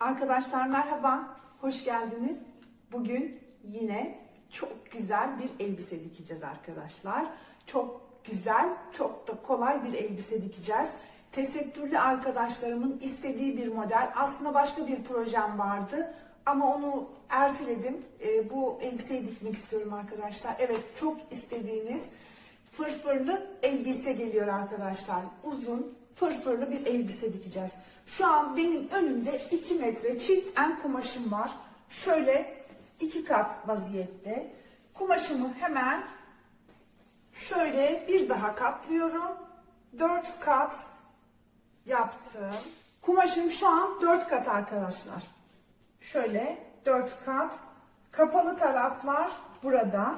Arkadaşlar merhaba, hoş geldiniz. Bugün yine çok güzel bir elbise dikeceğiz arkadaşlar. Çok güzel, çok da kolay bir elbise dikeceğiz. Tesettürlü arkadaşlarımın istediği bir model. Aslında başka bir projem vardı ama onu erteledim. Ee, bu elbiseyi dikmek istiyorum arkadaşlar. Evet, çok istediğiniz fırfırlı elbise geliyor arkadaşlar. Uzun, fırfırlı bir elbise dikeceğiz. Şu an benim önümde 2 metre çift en kumaşım var. Şöyle iki kat vaziyette. Kumaşımı hemen şöyle bir daha katlıyorum. 4 kat yaptım. Kumaşım şu an 4 kat arkadaşlar. Şöyle 4 kat. Kapalı taraflar burada.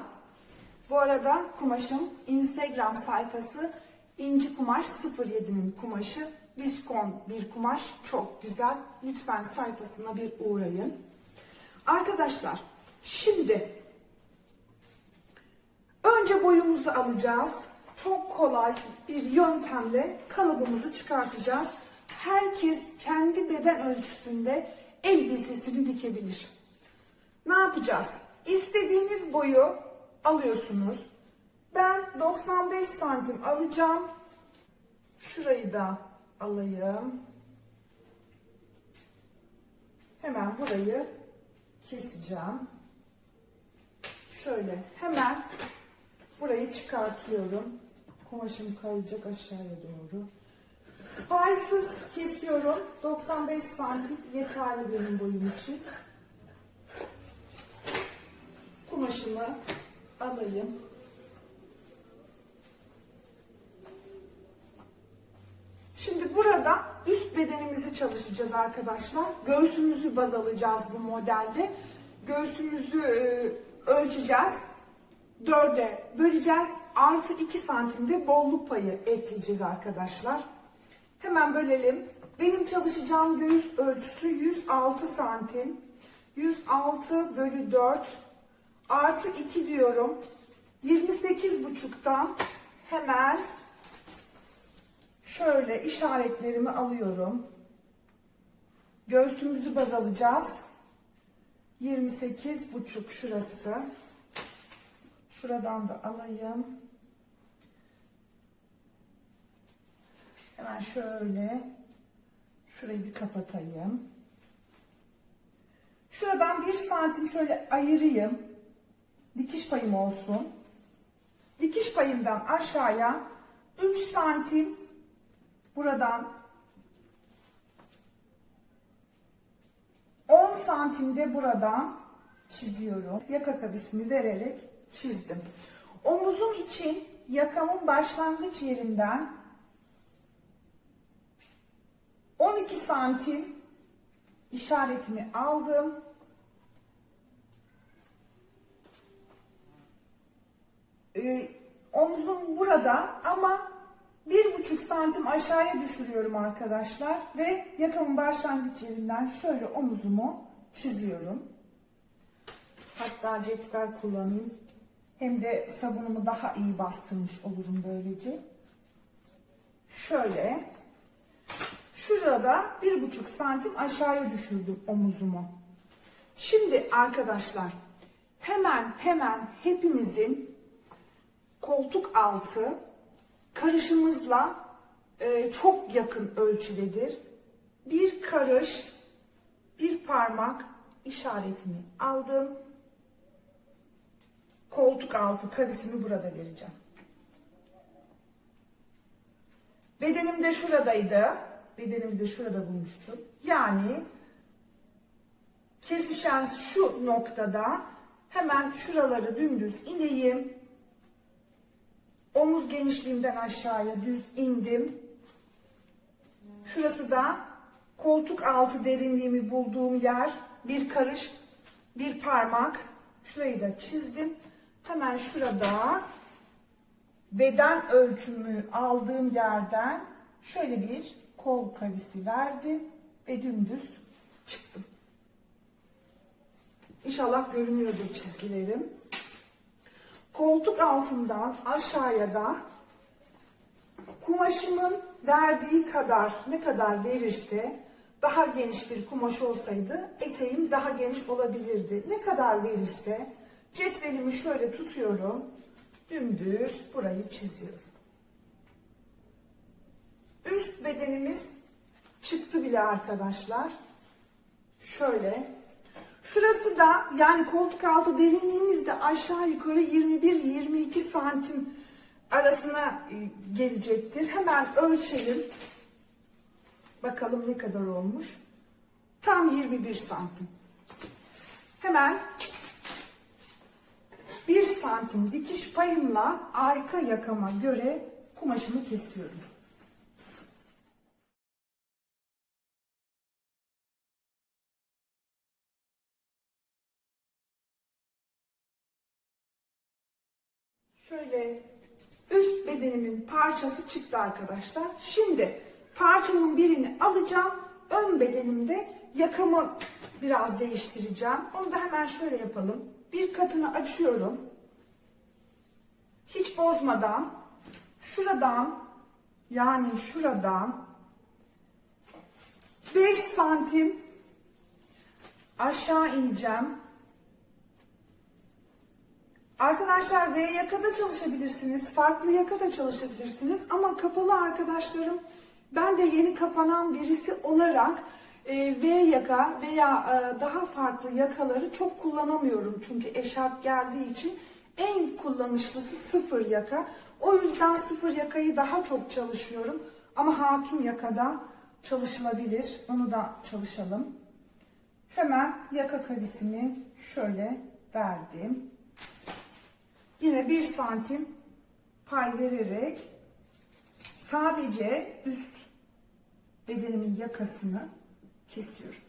Bu arada kumaşım Instagram sayfası İnci Kumaş 07'nin kumaşı. Viskon bir kumaş çok güzel. Lütfen sayfasına bir uğrayın. Arkadaşlar şimdi önce boyumuzu alacağız. Çok kolay bir yöntemle kalıbımızı çıkartacağız. Herkes kendi beden ölçüsünde elbisesini dikebilir. Ne yapacağız? İstediğiniz boyu alıyorsunuz. Ben 95 santim alacağım. Şurayı da alayım. Hemen burayı keseceğim. Şöyle hemen burayı çıkartıyorum. Kumaşım kayacak aşağıya doğru. Paysız kesiyorum. 95 santim yeterli benim boyum için. Kumaşımı alayım. Şimdi burada üst bedenimizi çalışacağız arkadaşlar. Göğsümüzü baz alacağız bu modelde. Göğsümüzü e, ölçeceğiz. Dörde böleceğiz. Artı 2 santimde bolluk payı ekleyeceğiz arkadaşlar. Hemen bölelim. Benim çalışacağım göğüs ölçüsü 106 santim. 106 bölü 4 artı 2 diyorum. 28 buçuktan hemen şöyle işaretlerimi alıyorum. Göğsümüzü baz alacağız. 28 buçuk şurası. Şuradan da alayım. Hemen şöyle şurayı bir kapatayım. Şuradan bir santim şöyle ayırayım. Dikiş payım olsun. Dikiş payımdan aşağıya 3 santim buradan 10 santimde buradan çiziyorum. Yaka kavisini vererek çizdim. Omuzum için yakamın başlangıç yerinden 12 santim işaretimi aldım. Ee, omzum burada ama bir buçuk santim aşağıya düşürüyorum arkadaşlar ve yakamın başlangıç yerinden şöyle omuzumu çiziyorum. Hatta cetvel kullanayım. Hem de sabunumu daha iyi bastırmış olurum böylece. Şöyle. Şurada bir buçuk santim aşağıya düşürdüm omuzumu. Şimdi arkadaşlar hemen hemen hepimizin koltuk altı karışımızla e, çok yakın ölçüdedir. Bir karış, bir parmak işaretimi aldım. Koltuk altı kavisimi burada vereceğim. Bedenim de şuradaydı. Bedenimi de şurada bulmuştum. Yani kesişen şu noktada hemen şuraları dümdüz ineyim. Omuz genişliğimden aşağıya düz indim. Şurası da koltuk altı derinliğimi bulduğum yer. Bir karış, bir parmak. Şurayı da çizdim. Hemen şurada beden ölçümü aldığım yerden şöyle bir kol kavisi verdim ve dümdüz çıktım. İnşallah görünüyordur çizgilerim. Koltuk altından aşağıya da kumaşımın verdiği kadar ne kadar verirse daha geniş bir kumaş olsaydı eteğim daha geniş olabilirdi. Ne kadar verirse cetvelimi şöyle tutuyorum. Dümdüz burayı çiziyorum. Üst bedenimiz çıktı bile arkadaşlar. Şöyle. Şurası da yani koltuk altı derinliğimiz de aşağı yukarı 21-22 santim arasına e, gelecektir. Hemen ölçelim. Bakalım ne kadar olmuş. Tam 21 santim. Hemen 1 santim dikiş payımla arka yakama göre kumaşımı kesiyorum. Şöyle üst bedenimin parçası çıktı arkadaşlar. Şimdi parçamın birini alacağım. Ön bedenimde yakamı biraz değiştireceğim. Onu da hemen şöyle yapalım. Bir katını açıyorum. Hiç bozmadan şuradan yani şuradan 5 santim aşağı ineceğim. Arkadaşlar V yakada çalışabilirsiniz. Farklı yakada çalışabilirsiniz. Ama kapalı arkadaşlarım ben de yeni kapanan birisi olarak e, V yaka veya e, daha farklı yakaları çok kullanamıyorum. Çünkü eşarp geldiği için en kullanışlısı sıfır yaka. O yüzden sıfır yakayı daha çok çalışıyorum. Ama hakim yakada çalışılabilir. Onu da çalışalım. Hemen yaka kavisimi şöyle verdim. Yine bir santim pay vererek sadece üst bedenimin yakasını kesiyorum.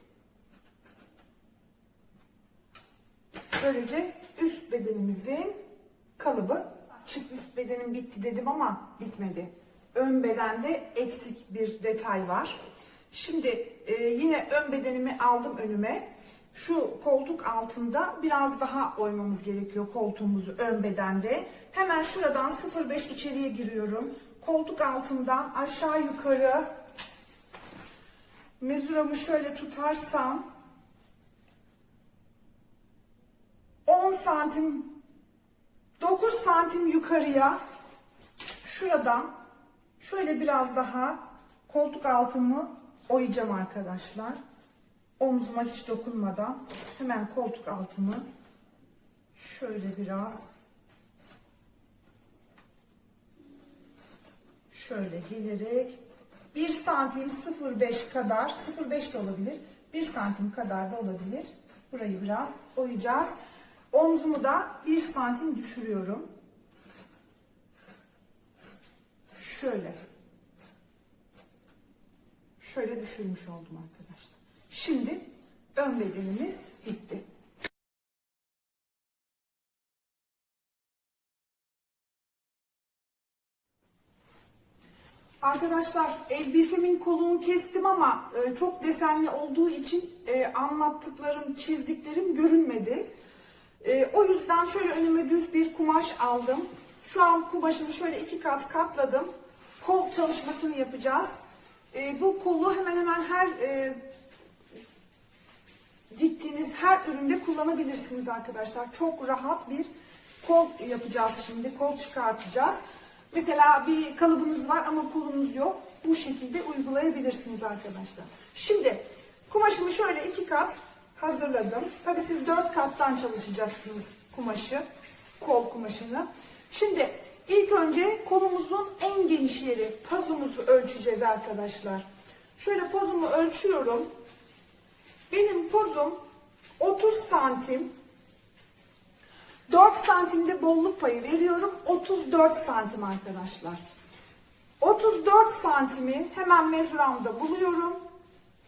Böylece üst bedenimizin kalıbı açık üst bedenim bitti dedim ama bitmedi. Ön bedende eksik bir detay var. Şimdi e, yine ön bedenimi aldım önüme. Şu koltuk altında biraz daha oymamız gerekiyor koltuğumuzu ön bedende. Hemen şuradan 0.5 içeriye giriyorum. Koltuk altından aşağı yukarı mezuramı şöyle tutarsam 10 santim 9 santim yukarıya şuradan şöyle biraz daha koltuk altımı oyacağım arkadaşlar. Omzuma hiç dokunmadan hemen koltuk altımı şöyle biraz şöyle gelerek 1 santim 0.5 kadar 0.5 de olabilir 1 santim kadar da olabilir. Burayı biraz oyacağız omzumu da 1 santim düşürüyorum. Şöyle. Şöyle düşürmüş oldum arkadaşlar şimdi ön bedenimiz bitti Arkadaşlar elbisemin kolunu kestim ama e, çok desenli olduğu için e, anlattıklarım, çizdiklerim görünmedi. E, o yüzden şöyle önüme düz bir kumaş aldım. Şu an kumaşımı şöyle iki kat katladım. Kol çalışmasını yapacağız. E, bu kolu hemen hemen her e, diktiğiniz her üründe kullanabilirsiniz arkadaşlar. Çok rahat bir kol yapacağız şimdi. Kol çıkartacağız. Mesela bir kalıbınız var ama kolunuz yok. Bu şekilde uygulayabilirsiniz arkadaşlar. Şimdi kumaşımı şöyle iki kat hazırladım. Tabi siz dört kattan çalışacaksınız kumaşı. Kol kumaşını. Şimdi ilk önce kolumuzun en geniş yeri pazumuzu ölçeceğiz arkadaşlar. Şöyle pozumu ölçüyorum. Benim pozum 30 santim 4 santimde bolluk payı veriyorum. 34 santim arkadaşlar. 34 santimi hemen mezuramda buluyorum.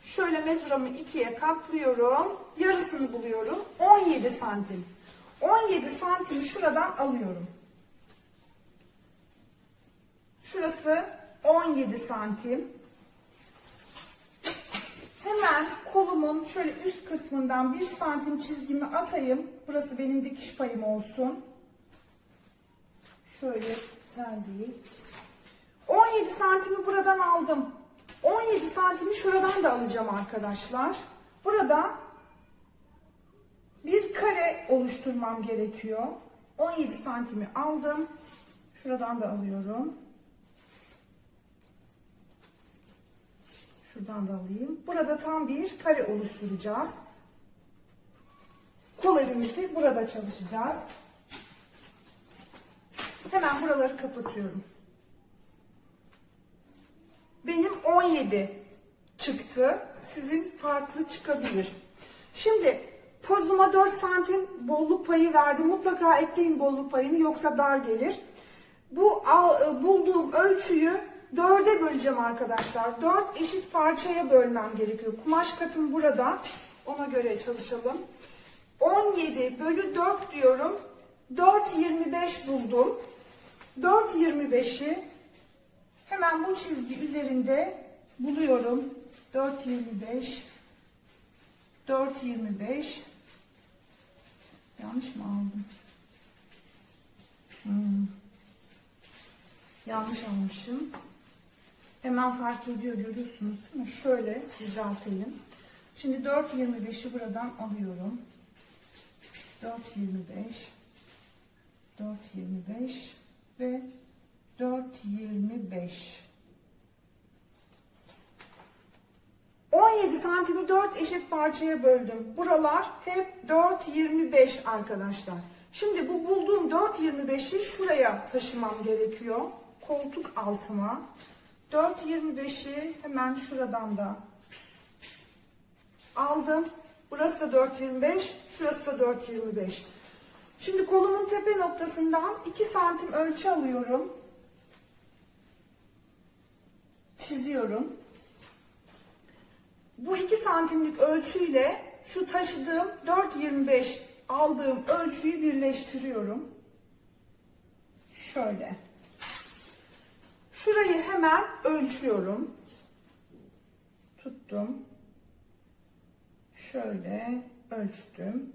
Şöyle mezuramı ikiye katlıyorum. Yarısını buluyorum. 17 santim. 17 santimi şuradan alıyorum. Şurası 17 santim. Kolumun şöyle üst kısmından bir santim çizgimi atayım. Burası benim dikiş payım olsun. Şöyle güzel değil. 17 santimi buradan aldım. 17 santimi şuradan da alacağım arkadaşlar. Burada bir kare oluşturmam gerekiyor. 17 santimi aldım. Şuradan da alıyorum. Şuradan da alayım. Burada tam bir kare oluşturacağız. Kol evimizi burada çalışacağız. Hemen buraları kapatıyorum. Benim 17 çıktı. Sizin farklı çıkabilir. Şimdi pozuma 4 santim bolluk payı verdim. Mutlaka ekleyin bolluk payını yoksa dar gelir. Bu e, bulduğum ölçüyü 4'e böleceğim arkadaşlar. 4 eşit parçaya bölmem gerekiyor. Kumaş katım burada. Ona göre çalışalım. 17 bölü 4 diyorum. 4.25 buldum. 4.25'i hemen bu çizgi üzerinde buluyorum. 4.25 4.25 Yanlış mı aldım? Hmm. Yanlış almışım. Hemen fark ediyor görüyorsunuz değil mi? Şöyle düzeltelim. Şimdi 4.25'i buradan alıyorum. 4.25 4.25 ve 4.25 17 santimi 4 eşit parçaya böldüm. Buralar hep 4.25 arkadaşlar. Şimdi bu bulduğum 4.25'i şuraya taşımam gerekiyor. Koltuk altıma. 4.25'i hemen şuradan da aldım. Burası da 4.25, şurası da 4.25. Şimdi kolumun tepe noktasından 2 santim ölçü alıyorum. Çiziyorum. Bu 2 santimlik ölçüyle şu taşıdığım 4.25 aldığım ölçüyü birleştiriyorum. Şöyle. Şurayı hemen ölçüyorum. Tuttum. Şöyle ölçtüm.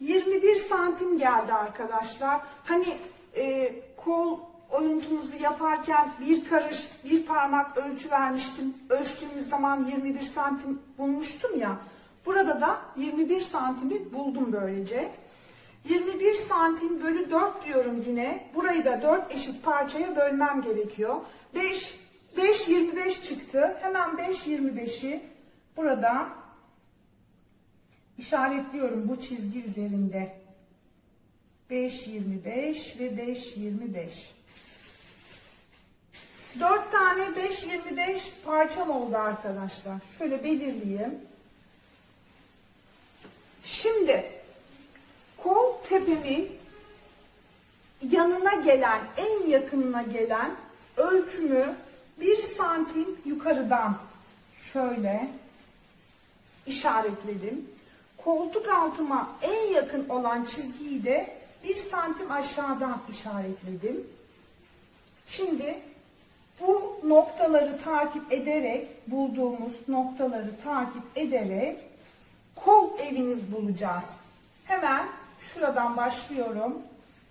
21 santim geldi arkadaşlar. Hani e, kol oyuntumuzu yaparken bir karış, bir parmak ölçü vermiştim. Ölçtüğümüz zaman 21 santim bulmuştum ya. Burada da 21 santimi buldum böylece. 21 santim bölü 4 diyorum yine. Burayı da 4 eşit parçaya bölmem gerekiyor. 5, 5 25 çıktı. Hemen 5 25'i burada işaretliyorum bu çizgi üzerinde. 5 25 ve 5 25. 4 tane 5 25 parçam oldu arkadaşlar. Şöyle belirleyeyim. Şimdi tepemin yanına gelen, en yakınına gelen ölçümü 1 santim yukarıdan şöyle işaretledim. Koltuk altıma en yakın olan çizgiyi de 1 santim aşağıdan işaretledim. Şimdi bu noktaları takip ederek, bulduğumuz noktaları takip ederek kol evini bulacağız. Hemen şuradan başlıyorum.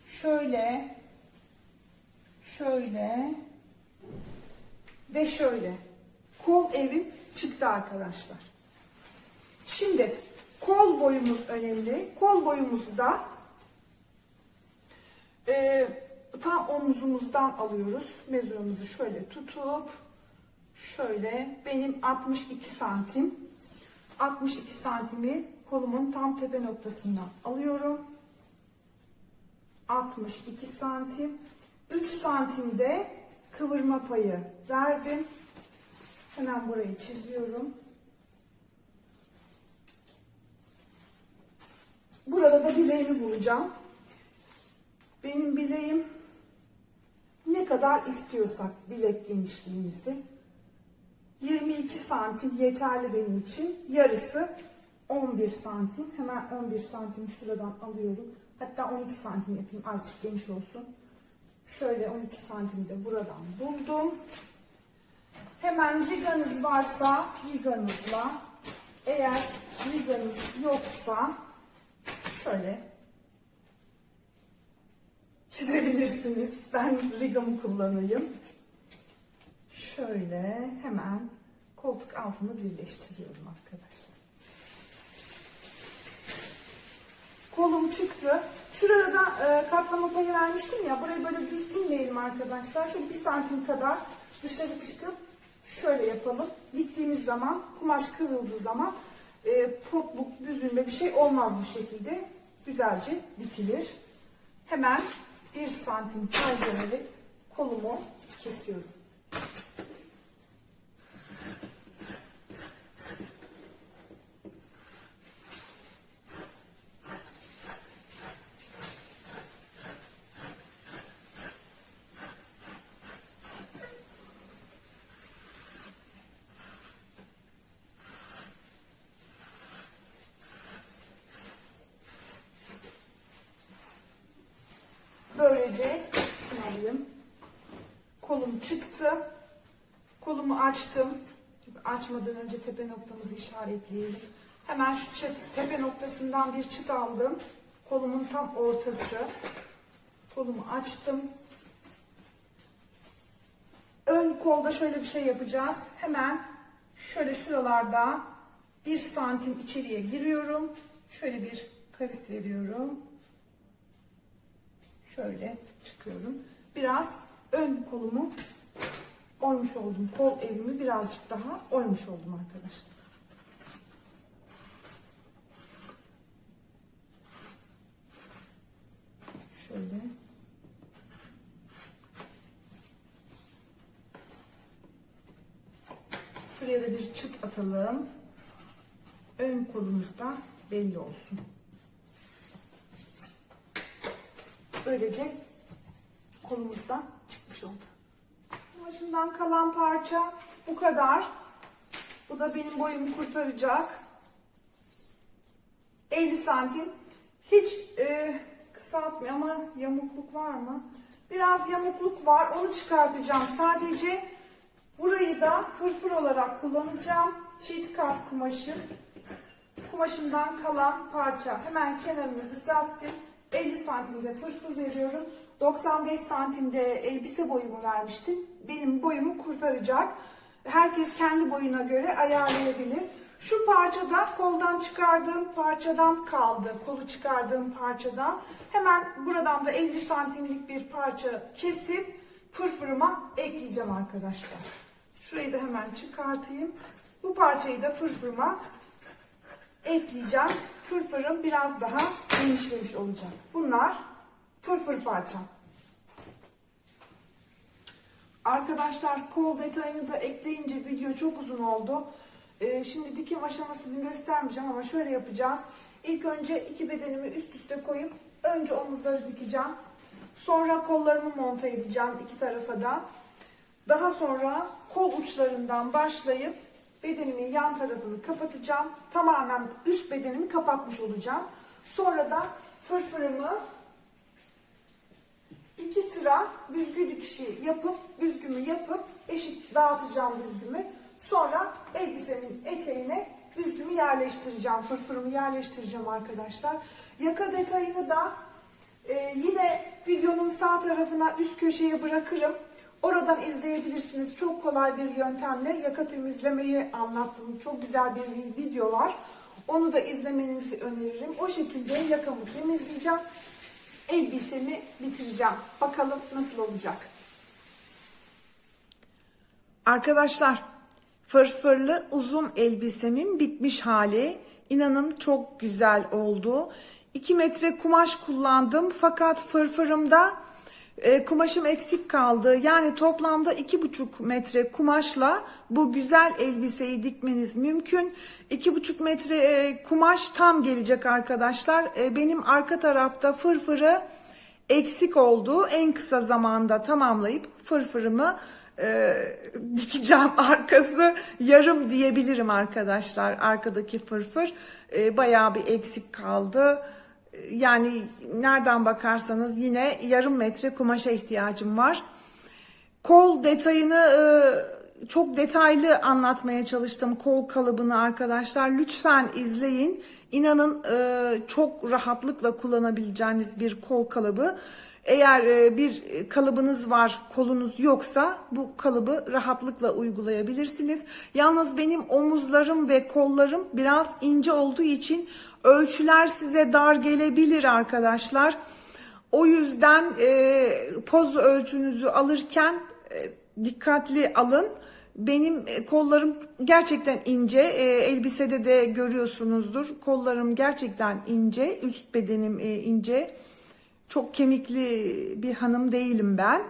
Şöyle, şöyle ve şöyle. Kol evim çıktı arkadaşlar. Şimdi kol boyumuz önemli. Kol boyumuzu da e, tam omuzumuzdan alıyoruz. Mezurumuzu şöyle tutup şöyle benim 62 santim 62 santimi kolumun tam tepe noktasından alıyorum. 62 santim. 3 santimde kıvırma payı verdim. Hemen burayı çiziyorum. Burada da bileğimi bulacağım. Benim bileğim ne kadar istiyorsak bilek genişliğimizi 22 santim yeterli benim için. Yarısı 11 santim. Hemen 11 santim şuradan alıyorum. Hatta 12 santim yapayım azıcık geniş olsun. Şöyle 12 santimi de buradan buldum. Hemen riganız varsa riganızla eğer riganız yoksa şöyle çizebilirsiniz. Ben rigamı kullanayım. Şöyle hemen koltuk altını birleştiriyorum arkadaşlar. Kolum çıktı. Şurada da e, katlama payı vermiştim ya. Buraya böyle düz inmeyelim arkadaşlar. Şöyle bir santim kadar dışarı çıkıp şöyle yapalım. Diktiğimiz zaman kumaş kıvrıldığı zaman e, potluk, büzülme bir şey olmaz bu şekilde. Güzelce dikilir. Hemen bir santim pay kolumu kesiyorum. Böylece şunu alayım. Kolum çıktı. Kolumu açtım. Açmadan önce tepe noktamızı işaretleyelim. Hemen şu çıt, tepe noktasından bir çıt aldım. Kolumun tam ortası. Kolumu açtım. Ön kolda şöyle bir şey yapacağız. Hemen şöyle şuralarda bir santim içeriye giriyorum. Şöyle bir kavis veriyorum. Şöyle çıkıyorum. Biraz ön kolumu oymuş oldum. Kol evimi birazcık daha oymuş oldum arkadaşlar. Şöyle. Şuraya da bir çıt atalım. Ön kolumuz da belli olsun. Böylece kolumuzdan çıkmış oldu. Başından kalan parça bu kadar. Bu da benim boyumu kurtaracak. 50 santim. Hiç e, kısaltmıyor ama yamukluk var mı? Biraz yamukluk var. Onu çıkartacağım. Sadece burayı da fırfır olarak kullanacağım. Çift kat kumaşı. Kumaşımdan kalan parça. Hemen kenarını düzelttim. 50 santimde fırfır veriyorum. 95 santimde elbise boyumu vermiştim. Benim boyumu kurtaracak. Herkes kendi boyuna göre ayarlayabilir. Şu parçada koldan çıkardığım parçadan kaldı. Kolu çıkardığım parçadan. Hemen buradan da 50 santimlik bir parça kesip fırfırıma ekleyeceğim arkadaşlar. Şurayı da hemen çıkartayım. Bu parçayı da fırfırıma ekleyeceğim. Fırfırım biraz daha genişlemiş olacak. Bunlar fırfır parçam. Arkadaşlar kol detayını da ekleyince video çok uzun oldu. Ee, şimdi dikim aşamasını göstermeyeceğim ama şöyle yapacağız. İlk önce iki bedenimi üst üste koyup önce omuzları dikeceğim. Sonra kollarımı monte edeceğim iki tarafa da. Daha sonra kol uçlarından başlayıp bedenimin yan tarafını kapatacağım. Tamamen üst bedenimi kapatmış olacağım. Sonra da fırfırımı iki sıra büzgü dikişi yapıp büzgümü yapıp eşit dağıtacağım büzgümü. Sonra elbisemin eteğine büzgümü yerleştireceğim. Fırfırımı yerleştireceğim arkadaşlar. Yaka detayını da e, yine videonun sağ tarafına üst köşeye bırakırım. Oradan izleyebilirsiniz. Çok kolay bir yöntemle yaka temizlemeyi anlattım. Çok güzel bir video var. Onu da izlemenizi öneririm. O şekilde yakamı temizleyeceğim. Elbisemi bitireceğim. Bakalım nasıl olacak. Arkadaşlar fırfırlı uzun elbisemin bitmiş hali. İnanın çok güzel oldu. 2 metre kumaş kullandım fakat fırfırımda e, kumaşım eksik kaldı. Yani toplamda iki buçuk metre kumaşla bu güzel elbiseyi dikmeniz mümkün. İki buçuk metre e, kumaş tam gelecek arkadaşlar. E, benim arka tarafta fırfırı eksik oldu. En kısa zamanda tamamlayıp fırfırımı e, dikeceğim. Arkası yarım diyebilirim arkadaşlar. Arkadaki fırfır e, bayağı bir eksik kaldı yani nereden bakarsanız yine yarım metre kumaşa ihtiyacım var. Kol detayını e, çok detaylı anlatmaya çalıştım kol kalıbını arkadaşlar. Lütfen izleyin. İnanın e, çok rahatlıkla kullanabileceğiniz bir kol kalıbı. Eğer e, bir kalıbınız var, kolunuz yoksa bu kalıbı rahatlıkla uygulayabilirsiniz. Yalnız benim omuzlarım ve kollarım biraz ince olduğu için ölçüler size dar gelebilir arkadaşlar. O yüzden e, poz ölçünüzü alırken e, dikkatli alın. Benim e, kollarım gerçekten ince. E, elbisede de görüyorsunuzdur. Kollarım gerçekten ince. Üst bedenim e, ince. Çok kemikli bir hanım değilim ben.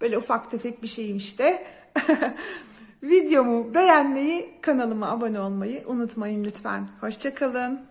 Böyle ufak tefek bir şeyim işte. Videomu beğenmeyi, kanalıma abone olmayı unutmayın lütfen. Hoşçakalın.